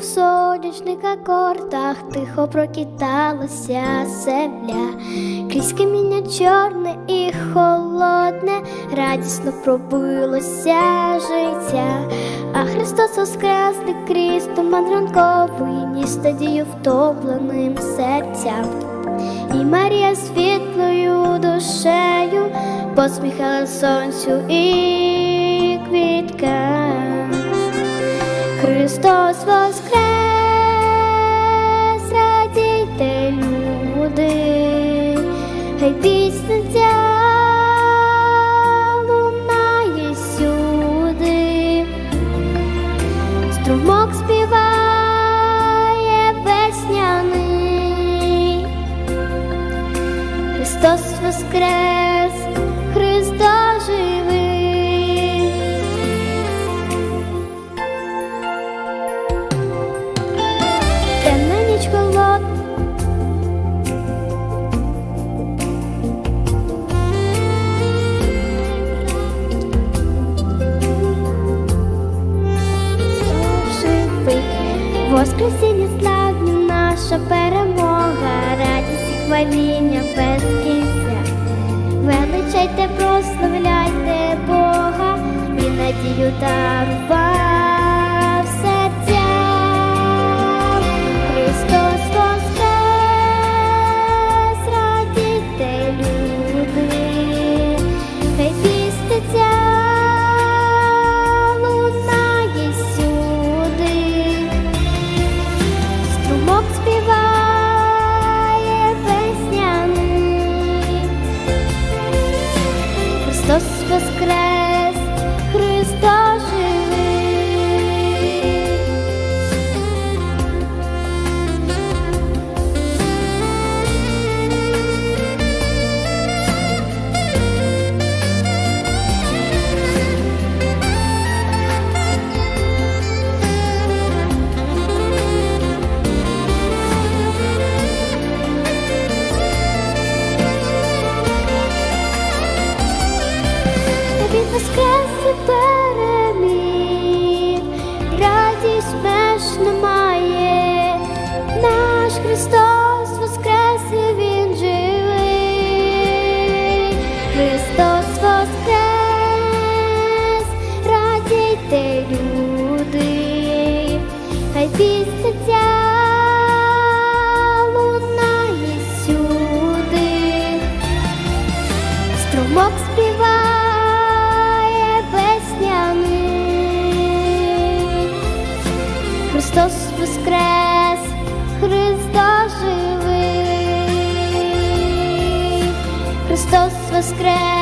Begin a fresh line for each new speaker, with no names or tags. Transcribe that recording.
в сонячних акордах тихо прокидалася земля, крізь каміння чорне і холодне, радісно пробилося життя, а Христос воскресний крізь туман ранковий, ніс надію втомленим серцям. І Марія світлою душею посміхала сонцю і квіткам. Христос воскрес, хай пісня ця лунає сюди, струмок співає весняний. Христос воскрес, Воскресіння славні наша перемога, радість і хваління без кінця. Величайте, прославляйте Бога і надію дарував Христос воскрес, Христос воскрес і Він живий, Христос воскрес, радійте, люди, хай піститься, лунає сюди. Струмок співає весняний. Христос воскрес. nos.